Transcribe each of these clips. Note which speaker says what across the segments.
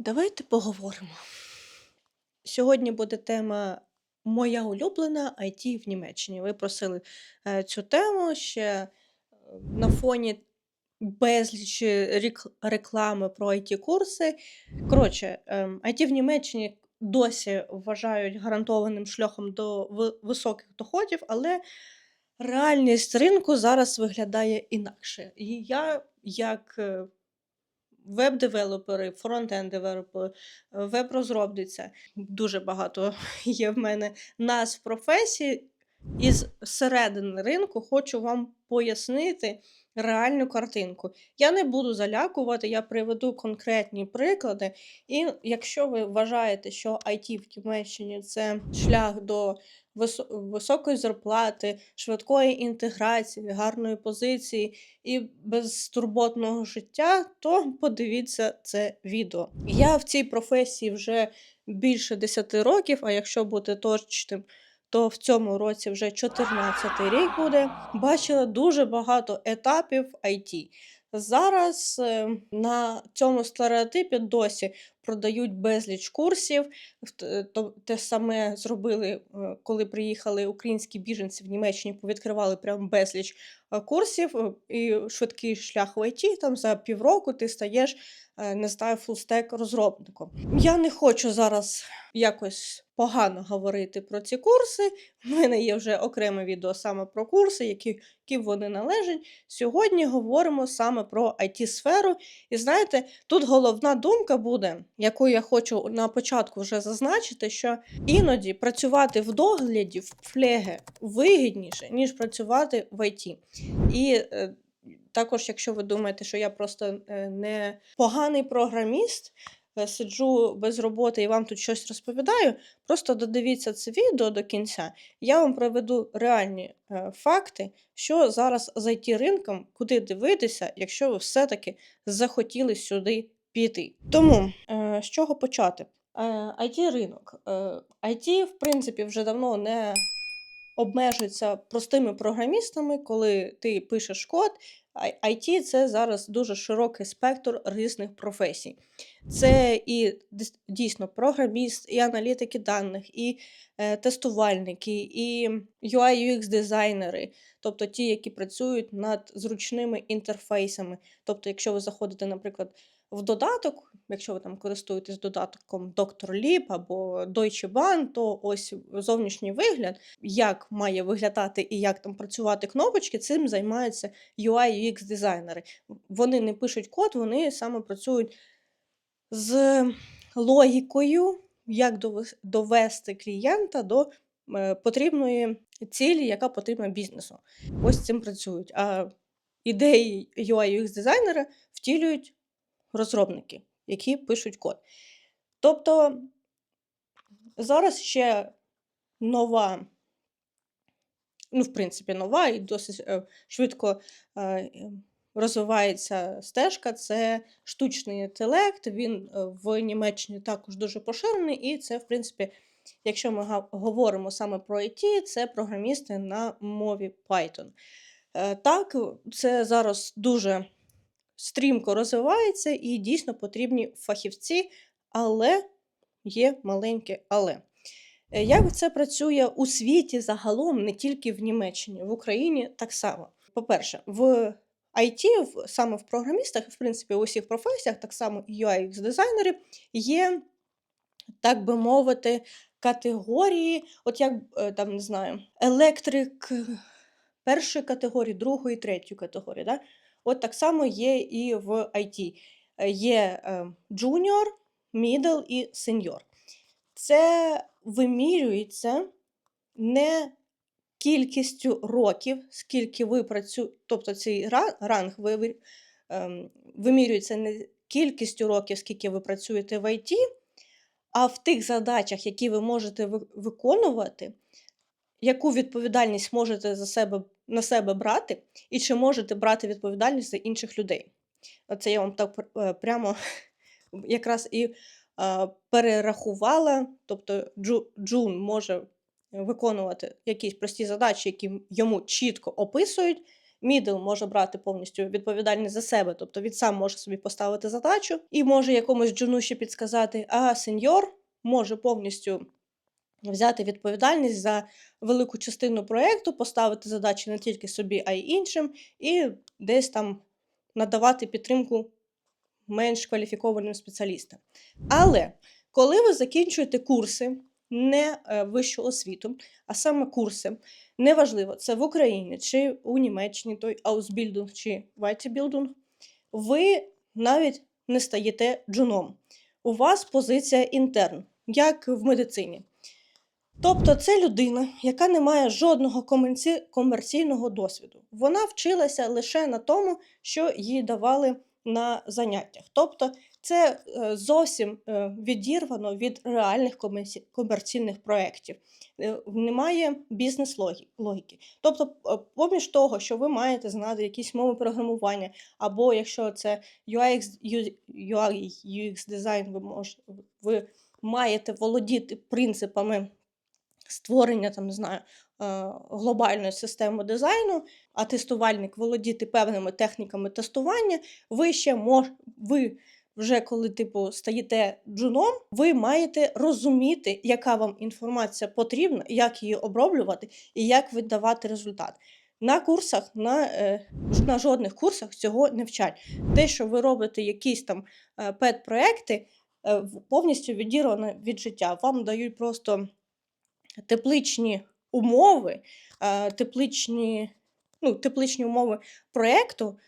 Speaker 1: Давайте поговоримо. Сьогодні буде тема моя улюблена IT в Німеччині. Ви просили е, цю тему ще е, на фоні безлічі реклами про IT-курси. Коротше, ем, IT в Німеччині досі вважають гарантованим шляхом до високих доходів, але реальність ринку зараз виглядає інакше. І я, як е, веб-девелопери, фронт-енд-девелопери, е, веб-розробниця. Дуже багато є в мене нас в професій. Із середини ринку хочу вам пояснити реальну картинку. Я не буду залякувати, я приведу конкретні приклади. І якщо ви вважаєте, що IT в Німеччині це шлях до висо- високої зарплати, швидкої інтеграції, гарної позиції і безтурботного життя, то подивіться це відео. Я в цій професії вже більше 10 років, а якщо бути точним, то в цьому році вже 14 рік буде. Бачила дуже багато етапів IT. Зараз е, на цьому стереотипі досі продають безліч курсів. Е, Те саме зробили, е, коли приїхали українські біженці в Німеччині, повідкривали прям безліч е, курсів і швидкий шлях в ІТ. Там за півроку ти стаєш, не знаю, фулстек розробником. Я не хочу зараз якось погано говорити про ці курси. У мене є вже окреме відео саме про курси, які, які вони належать. Сьогодні говоримо саме про it сферу І знаєте, тут головна думка буде, яку я хочу на початку вже зазначити, що іноді працювати в догляді в флеге вигідніше, ніж працювати в ІТ. І е, також, якщо ви думаєте, що я просто е, не поганий програміст, е, сиджу без роботи і вам тут щось розповідаю, просто додивіться це відео до кінця. Я вам приведу реальні е, факти, що зараз з it ринком, куди дивитися, якщо ви все-таки захотіли сюди піти. Тому е, з чого почати? Е, it ринок. Е, IT, в принципі, вже давно не обмежується простими програмістами, коли ти пишеш код. IT – це зараз дуже широкий спектр різних професій. Це і дійсно програміст, і аналітики даних, і е, тестувальники, і UI UX дизайнери, тобто ті, які працюють над зручними інтерфейсами. Тобто, якщо ви заходите, наприклад, в додаток, якщо ви там користуєтесь додатком Dr. Lib або Deutsche Bahn, то ось зовнішній вигляд, як має виглядати і як там працювати кнопочки, цим займаються UI UX дизайнери. Вони не пишуть код, вони саме працюють з логікою, як довес- довести клієнта до е, потрібної цілі, яка потрібна бізнесу. Ось цим працюють. А ідеї UI UX дизайнера втілюють розробники, які пишуть код. Тобто зараз ще нова, ну, в принципі, нова і досить е, швидко е, розвивається стежка. Це штучний інтелект. Він е, в Німеччині також дуже поширений, і це, в принципі, якщо ми говоримо саме про IT, це програмісти на мові Python. Так, це зараз дуже стрімко розвивається і дійсно потрібні фахівці, але є маленьке але. Е, Як це працює у світі загалом, не тільки в Німеччині, в Україні так само. По-перше, в IT, саме в програмістах, в принципі, у всіх професіях, так само і UI дизайнери є, так би мовити, категорії, от як е, там, не знаю, електрик першої категорії, другої, третьої категорії. Да? От так само є і в IT. Е, Є е, junior, middle і senior. Це вимірюється не кількістю років, скільки ви працюєте, тобто цей ранг ем, вимірюється не кількістю років, скільки ви працюєте в IT, а в тих задачах, які ви можете виконувати, яку відповідальність можете за себе, на себе брати, і чи можете брати відповідальність за інших людей. Оце я вам так е, прямо якраз і а, перерахувала. Тобто Джу- Джун може виконувати якісь прості задачі, які йому чітко описують, Middle може брати повністю відповідальність за себе, тобто він сам може собі поставити задачу і може якомусь джуну ще підсказати, а сеньор може повністю взяти відповідальність за велику частину проєкту, поставити задачі не тільки собі, а й іншим, і десь там надавати підтримку менш кваліфікованим спеціалістам. Але коли ви закінчуєте курси, не е, вищу освіту, а саме курси, неважливо, це в Україні чи у Німеччині, той Ausbildung чи Weiterbildung, ви навіть не стаєте джуном. У вас позиція інтерн, як в медицині. Тобто це людина, яка не має жодного комерційного досвіду. Вона вчилася лише на тому, що їй давали на заняттях. Тобто це е, зовсім е, відірвано від реальних комерційних проєктів. Е, Немає бізнес-логіки. Тобто, поміж того, що ви маєте знати якісь мови програмування, або якщо це UX, UX дизайн, ви, мож, ви маєте володіти принципами створення там, не знаю, е, глобальної системи дизайну, а тестувальник володіти певними техніками тестування, ви ще мож, ви вже коли типу стаєте джуном, ви маєте розуміти, яка вам інформація потрібна, як її оброблювати і як видавати результат. На курсах, на, е, на жодних курсах цього не вчать. Те, що ви робите якісь там е, пет-проекти, повністю відірвано від життя. Вам дають просто тепличні умови, е, тепличні, ну, тепличні умови проєкту,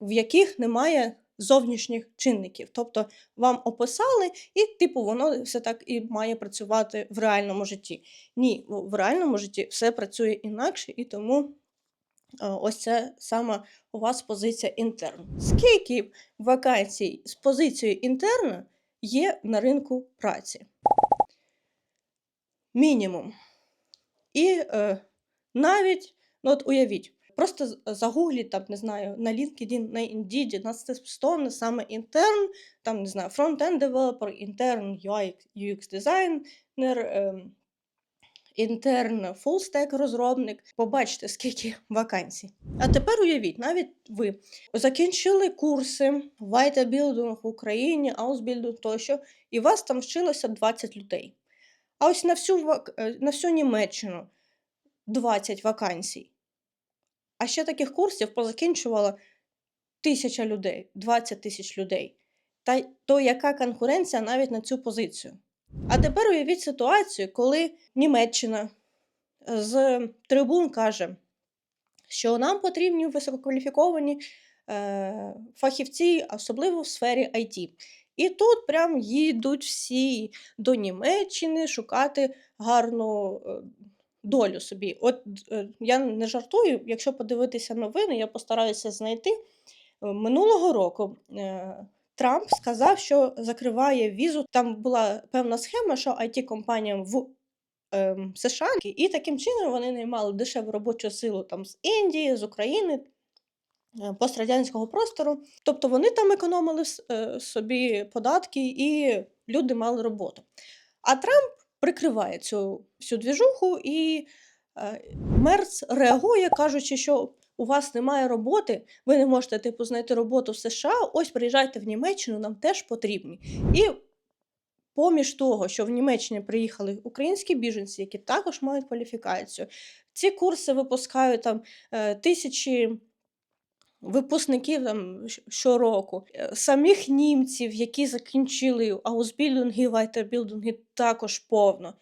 Speaker 1: в яких немає зовнішніх чинників. Тобто вам описали, і типу воно все так і має працювати в реальному житті. Ні, в в реальному житті все працює інакше, і тому е, ось це саме у вас позиція інтерн. Скільки вакансій з позицією інтерна є на ринку праці? Мінімум. І е, навіть, ну от уявіть, просто загугліть там, не знаю, на LinkedIn, на Indeed, на Stepstone, саме інтерн, там, не знаю, фронт-енд девелопер, інтерн, UI, UX дизайнер, ем, інтерн, full-stack розробник. Побачите, скільки вакансій. А тепер уявіть, навіть ви закінчили курси Weiterbildung в Україні, Ausbildung тощо, і вас там вчилося 20 людей. А ось на всю, е, на всю Німеччину 20 вакансій. А ще таких курсів позакінчувала тисяча людей, 20 тисяч людей. Та то яка конкуренція навіть на цю позицію? А тепер уявіть ситуацію, коли Німеччина е, з трибун каже, що нам потрібні висококваліфіковані е, фахівці, особливо в сфері IT. І тут прям їдуть всі до Німеччини шукати гарну е, долю собі. От е, я не жартую, якщо подивитися новини, я постараюся знайти. Е, Минулого року Трамп сказав, що закриває візу. Там була певна схема, що it компаніям в ем, США, і таким чином вони наймали дешеву робочу силу там з Індії, з України, пострадянського простору. Тобто вони там економили е, собі податки і люди мали роботу. А Трамп прикриває цю всю двіжуху, і е, Мерц реагує, кажучи, що у вас немає роботи, ви не можете типу знайти роботу в США. Ось приїжджайте в Німеччину, нам теж потрібні. І поміж того, що в Німеччині приїхали українські біженці, які також мають кваліфікацію, ці курси випускають там е, тисячі випускників там щороку, Е, самих німців, які закінчили аусбілдинги, вайтербілдинги, також повно.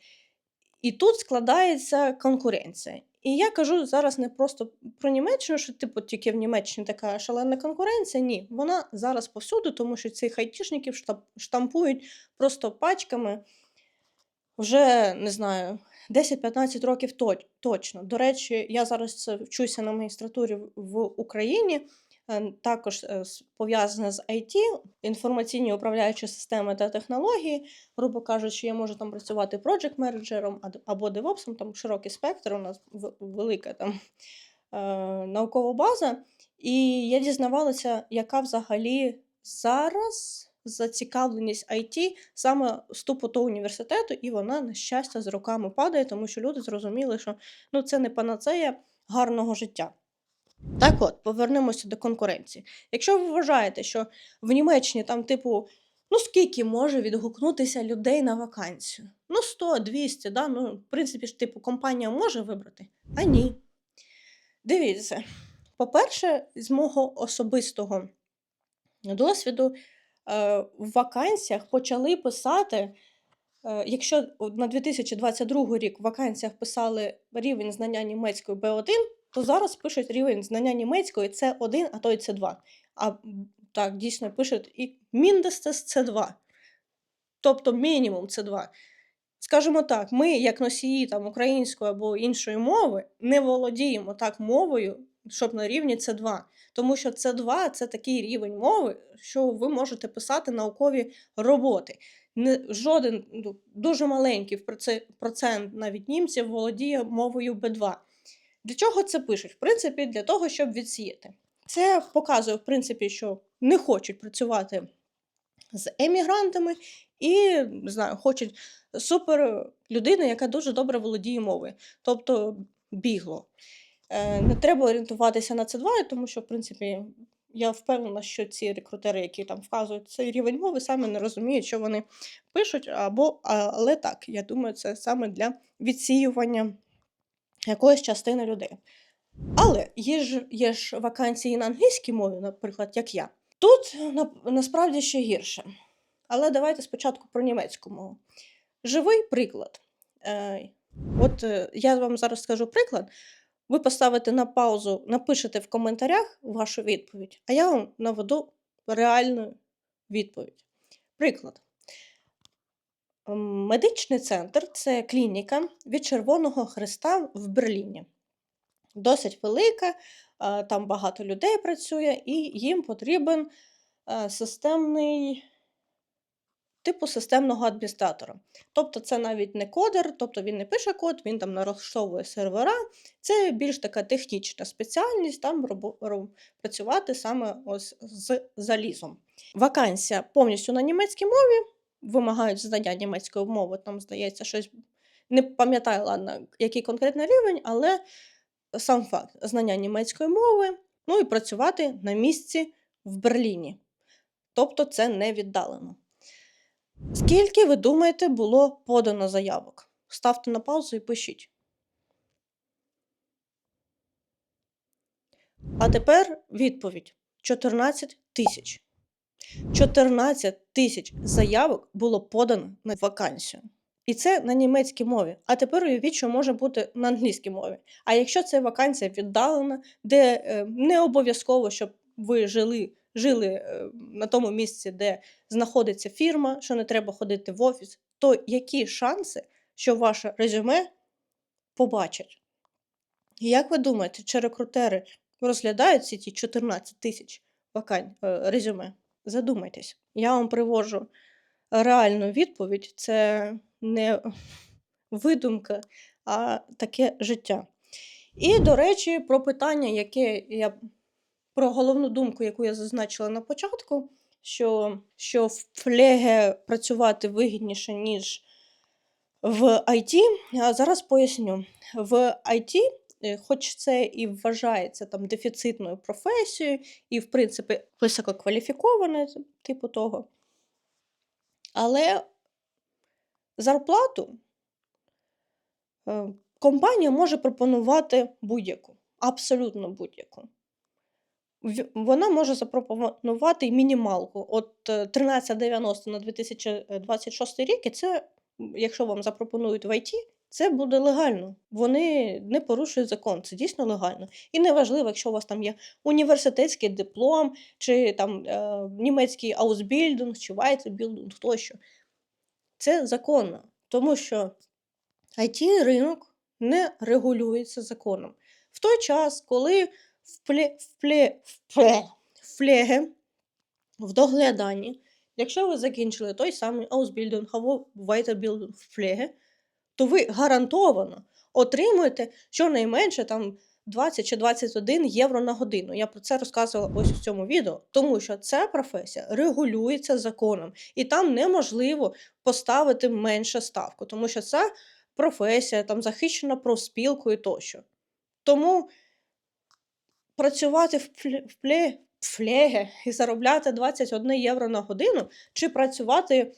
Speaker 1: І тут складається конкуренція. І я кажу зараз не просто про Німеччину, що типу тільки в Німеччині така шалена конкуренція. Ні, вона зараз повсюди, тому що цих айтішників штам- штампують просто пачками вже не знаю. 10-15 років точно. До речі, я зараз вчуся на магістратурі в- Україні, е, також е, пов'язане з IT, інформаційні управляючі системи та технології. Грубо кажучи, я можу там працювати проджект менеджером або девопсом, там широкий спектр, у нас велика там е, наукова база. І я дізнавалася, яка взагалі зараз зацікавленість IT саме вступу до університету, і вона, на щастя, з роками падає, тому що люди зрозуміли, що ну, це не панацея гарного життя. Так от, повернемося до конкуренції. Якщо ви вважаєте, що в Німеччині там, типу, ну скільки може відгукнутися людей на вакансію? Ну, 100, 200, да? ну, в принципі ж, типу, компанія може вибрати, а ні. Дивіться, по-перше, з мого особистого досвіду, в вакансіях почали писати, е, якщо на 2022 рік в вакансіях писали рівень знання німецької B1, то зараз пишуть рівень знання німецької C1, а то й C2. А так, дійсно пишуть і Mindestes C2, тобто мінімум C2. Скажімо так, ми, як носії там, української або іншої мови, не володіємо так мовою, щоб на рівні С2. Тому що С2 це такий рівень мови, що ви можете писати наукові роботи. Не, жоден ну, дуже маленький процент навіть німців володіє мовою Б2. Для чого це пишуть? В принципі, для того, щоб відсіяти. Це показує, в принципі, що не хочуть працювати з емігрантами і знаю, хочуть супер людину, яка дуже добре володіє мовою, тобто бігло. Е, Не треба орієнтуватися на це 2 тому що, в принципі, я впевнена, що ці рекрутери, які там вказують цей рівень мови, самі не розуміють, що вони пишуть, або, але так, я думаю, це саме для відсіювання якоїсь частини людей. Але є ж, є ж вакансії на англійській мові, наприклад, як я. Тут на, насправді ще гірше. Але давайте спочатку про німецьку мову. Живий приклад. Е, от е, я вам зараз скажу приклад. Ви поставите на паузу, напишете в коментарях вашу відповідь, а я вам наведу реальну відповідь. Приклад. Медичний центр це клініка від Червоного Христа в Берліні. Досить велика, там багато людей працює, і їм потрібен е, системний типу системного адміністратора. Тобто це навіть не кодер, тобто він не пише код, він там налаштовує сервера. Це більш така технічна спеціальність, там працювати саме ось з залізом. Вакансія повністю на німецькій мові, вимагають знання німецької мови, там здається, щось не пам'ятаю, ладно, який конкретний рівень, але сам факт знання німецької мови, ну і працювати на місці в Берліні. Тобто це не віддалено. Скільки, ви думаєте, було подано заявок? Ставте на паузу і пишіть. А тепер відповідь: 14 тисяч. 14 тисяч заявок було подано на вакансію. І це на німецькій мові. А тепер уявіть, що може бути на англійській мові. А якщо це вакансія віддалена, де е, не обов'язково, щоб ви жили, жили е, на тому місці, де знаходиться фірма, що не треба ходити в офіс, то які шанси, що ваше резюме побачать? Як ви думаєте, чи рекрутери розглядають всі ті 14 тисяч вакань, е, резюме? Задумайтесь. Я вам привожу реальну відповідь. Це не видумка, а таке життя. І, до речі, про питання, яке я про головну думку, яку я зазначила на початку, що, що в флеге працювати вигідніше, ніж в IT. А зараз поясню. В IT, е, хоч це і вважається там дефіцитною професією, і, в принципі, висококваліфіковане, типу того. Але зарплату е, компанія може пропонувати будь-яку, абсолютно будь-яку. Вона може запропонувати мінімалку. От е, 1390 на 2026 рік, і це, якщо вам запропонують в ІТ, це буде легально. Вони не порушують закон, це дійсно легально. І неважливо, якщо у вас там є університетський диплом, чи там е, німецький Ausbildung, чи Weiterbildung, тощо. Це законно, тому що it ринок не регулюється законом. В той час, коли в пле, в пле, в догляданні, якщо ви закінчили той самий Ausbildung або Weiterbildung в флеге, то ви гарантовано отримуєте щонайменше там 20 чи 21 євро на годину. Я про це розказувала ось в цьому відео, тому що ця професія регулюється законом, і там неможливо поставити менше ставку, тому що ця професія там захищена профспілкою тощо. Тому працювати в пле в флеге і заробляти 21 євро на годину, чи працювати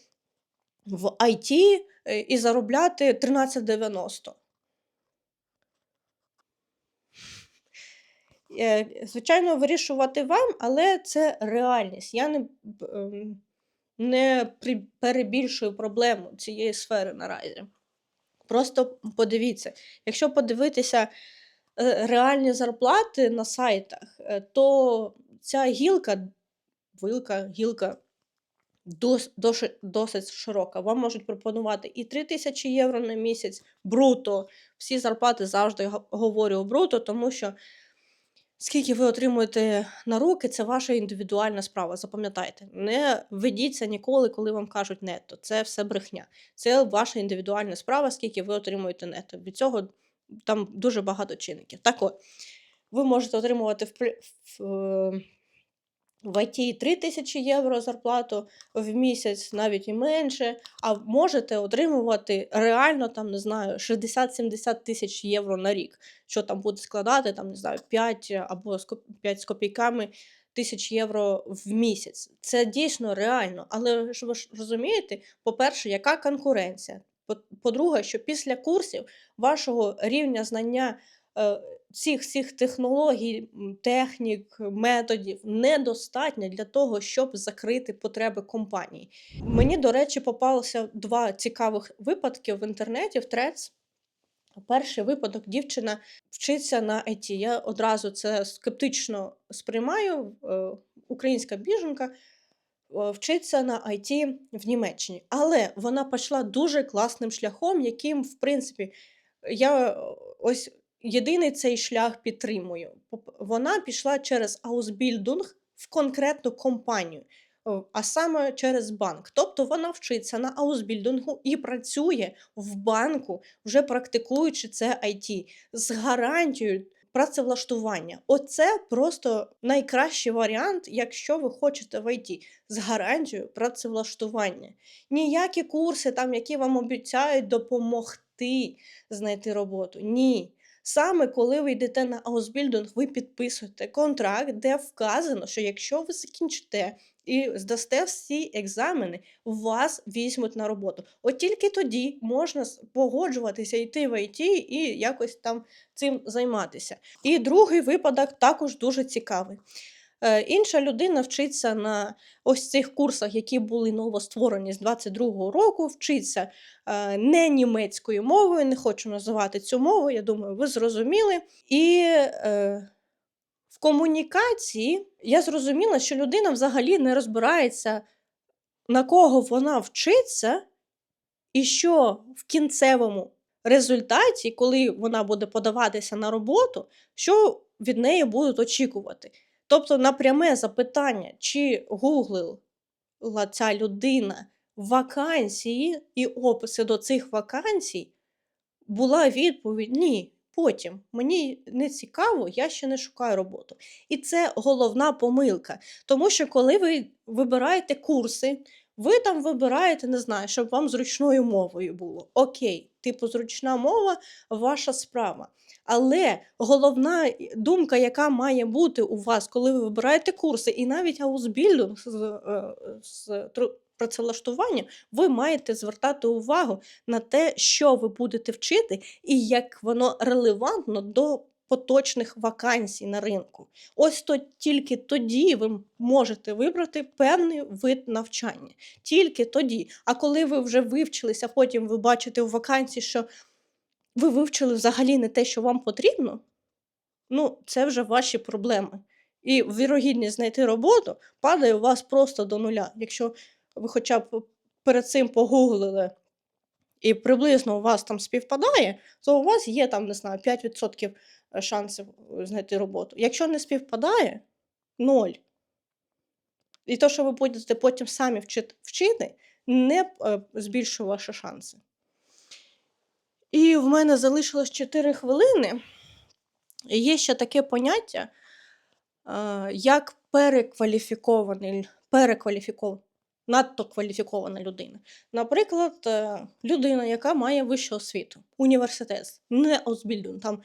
Speaker 1: в IT, е, і заробляти 13,90? Е, звичайно, вирішувати вам, але це реальність. Я не ем, не перебільшую проблему цієї сфери наразі. Просто подивіться, якщо подивитися, реальні зарплати на сайтах, е, то ця гілка, вилка, гілка досить широка. Вам можуть пропонувати і 3000 євро на місяць бруто. Всі зарплати завжди говорю бруто, тому що скільки ви отримуєте на руки, це ваша індивідуальна справа. Запам'ятайте, не ведіться ніколи, коли вам кажуть нетто. Це все брехня. Це ваша індивідуальна справа, скільки ви отримуєте нетто. Від цього там дуже багато чинників. Так от, ви можете отримувати в в IT 3000 євро зарплату в місяць, навіть і менше, а можете отримувати реально там, не знаю, 60-70 тисяч євро на рік, що там буде складати, там, не знаю, 5 або 5 з копійками тисяч євро в місяць. Це дійсно реально. Але ж ви ж розумієте, по-перше, яка конкуренція? По по-друге, що після курсів вашого рівня знання, е, цих всіх технологій, технік, методів недостатньо для того, щоб закрити потреби компанії. Мені, до речі, попалося 2 цікавих випадки в інтернеті, в Threads. Перший випадок: дівчина вчиться на IT. Я одразу це скептично сприймаю. Е, українська біженка, вчиться на IT в Німеччині. Але вона пішла дуже класним шляхом, яким, в принципі, я ось єдиний цей шлях підтримую. Вона пішла через Ausbildung в конкретну компанію, а саме через банк. Тобто вона вчиться на Ausbildung і працює в банку, вже практикуючи це IT з гарантією працевлаштування. Оце просто найкращий варіант, якщо ви хочете в IT, з гарантією працевлаштування. Ніякі курси, там, які вам обіцяють допомогти знайти роботу. Ні. Саме коли ви йдете на Ausbildung, ви підписуєте контракт, де вказано, що якщо ви закінчите і здасте всі екзамени, вас візьмуть на роботу. От тільки тоді можна погоджуватися йти в IT і якось там цим займатися. І другий випадок також дуже цікавий. Е, інша людина вчиться на ось цих курсах, які були новостворені з 22-го року, вчиться е, не німецькою мовою, не хочу називати цю мову, я думаю, ви зрозуміли. І е, в комунікації я зрозуміла, що людина взагалі не розбирається, на кого вона вчиться, і що в кінцевому результаті, коли вона буде подаватися на роботу, що від неї будуть очікувати. Тобто на пряме запитання, чи гуглила ця людина вакансії і описи до цих вакансій, була відповідь: "Ні, потім. Мені не цікаво, я ще не шукаю роботу". І це головна помилка. Тому що коли ви вибираєте курси, ви там вибираєте, не знаю, щоб вам зручною мовою було. Окей, типу зручна мова ваша справа. Але головна думка, яка має бути у вас, коли ви вибираєте курси, і навіть Ausbildung з е, з тру працевлаштуванням, ви маєте звертати увагу на те, що ви будете вчити, і як воно релевантно до поточних вакансій на ринку. Ось то тільки тоді ви можете вибрати певний вид навчання. Тільки тоді. А коли ви вже вивчилися, потім ви бачите в вакансії, що ви вивчили взагалі не те, що вам потрібно, ну, це вже ваші проблеми. І вірогідність знайти роботу падає у вас просто до нуля. Якщо ви хоча б перед цим погуглили і приблизно у вас там співпадає, то у вас є там, не знаю, 5% е, шансів е, знайти роботу. Якщо не співпадає, ноль. І то, що ви будете потім самі вчити, не е, збільшує ваші шанси. І в мене залишилось 4 хвилини. І є ще таке поняття, як перекваліфікований, перекваліфіков... надто кваліфікована людина. Наприклад, е, людина, яка має вищу освіту, університет, не Ausbildung, там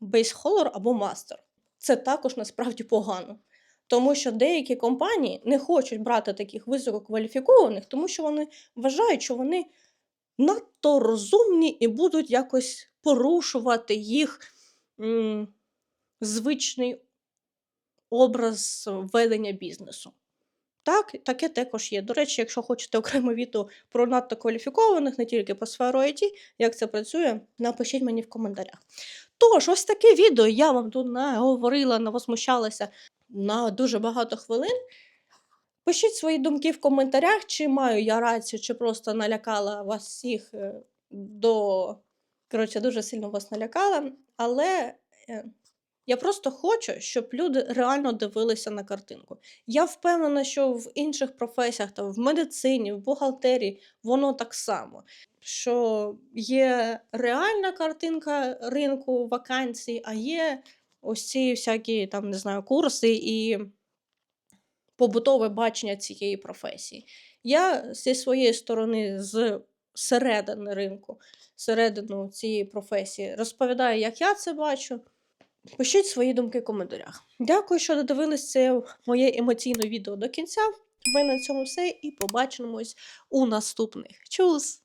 Speaker 1: бейсхолер або мастер. це також насправді погано. Тому що деякі компанії не хочуть брати таких висококваліфікованих, тому що вони вважають, що вони надто розумні і будуть якось порушувати їх м, звичний образ ведення бізнесу. Так, таке також є. До речі, якщо хочете окреме відео про надто кваліфікованих, не тільки по сферу IT, як це працює, напишіть мені в коментарях. Тож, ось таке відео я вам тут наговорила, навозмущалася на дуже багато хвилин. Пишіть свої думки в коментарях, чи маю я рацію, чи просто налякала вас всіх е, до. Коротше, дуже сильно вас налякала. Але е, я просто хочу, щоб люди реально дивилися на картинку. Я впевнена, що в інших професіях, там, в медицині, в бухгалтерії, воно так само. Що є реальна картинка ринку вакансій, а є ось ці всякі там, не знаю, курси і побутове бачення цієї професії. Я зі своєї сторони, з середини ринку, середину цієї професії, розповідаю, як я це бачу. Пишіть свої думки в коментарях. Дякую, що додивились це моє емоційне відео до кінця. Ми на цьому все і побачимось у наступних. Чус!